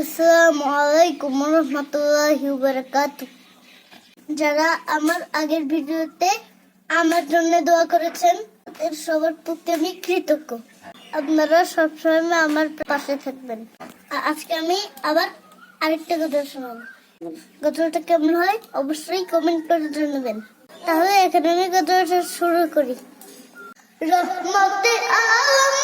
আসসালামু আলাইকুম রহমতুল্লাহি যারা আমার আগের ভিডিওতে আমার জন্য দোয়া করেছেন, এর সবার প্রতি আমি কৃতজ্ঞ। আপনারা সবসময় আমার পাশে থাকবেন। আজকে আমি আবার আরেকটা কথা শোনাবো। গজলটা কেমন হয় অবশ্যই কমেন্ট করে জানাবেন। তাহলে এখানে আমি গজলটা শুরু করি। রহমতে আলম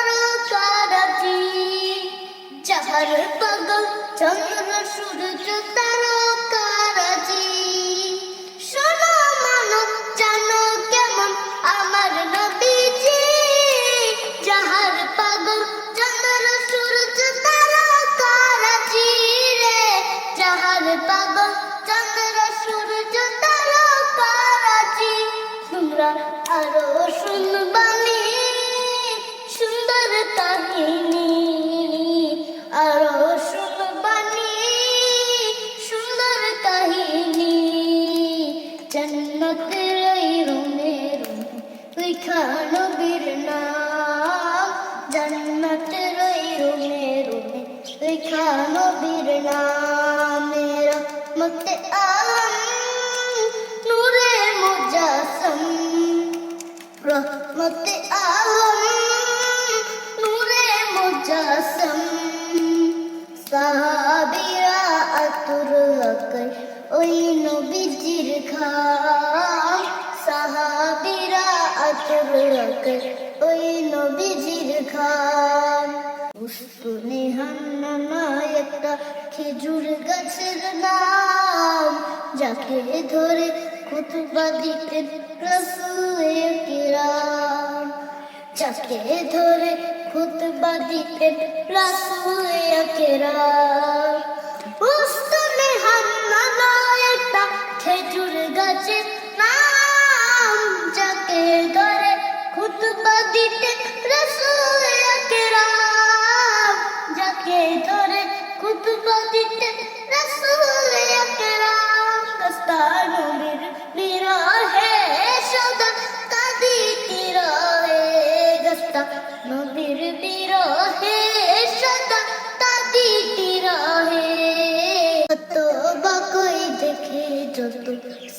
চাহার পাগল চন্দ্র সূর্য তারকারাজি ওই রুমে রুমে লিখা নবীর নাম জন্নতের ওই রুমে রুমে লিখা নবীর নাম মেরা মতে আলম নূরে মুজাসম ওই নবীজির খাম সাহাবিরা আতুর লাগাই ওই নবীজির খাম উস্তুনে হান্নানা একটা খেজুর গাছের নাম, যাকে ধরে খুতবা দিতেন রসুলে কিরাম। যাকে ধরে খুতবা দিতেন রসুলে কিরাম। দস্তা নবীর বিরহে সদা কাঁদিতে রহে কত বাকই দেখে যত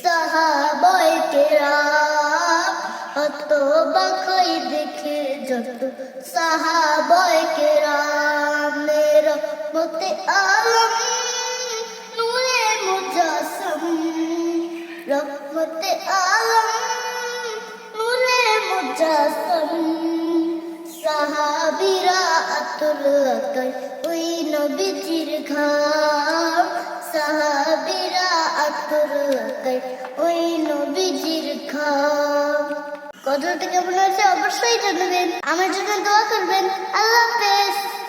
সাহাবয় কেরাম অত বাকই দেখে যত সাহাবয় কেরামের মতে আলম, নূরে মুজাসম। রহমতে আলম, নূরে মুজাসম। আতুল লাগাই। ওই নবীজির ঘাম সাহাবিরা আতুল লাগাই ওই নবীজির ঘাম থেকে কেমন হচ্ছে অবশ্যই জানাবেন। আমার জন্য দোয়া করবেন। আল্লাহ হাফেজ।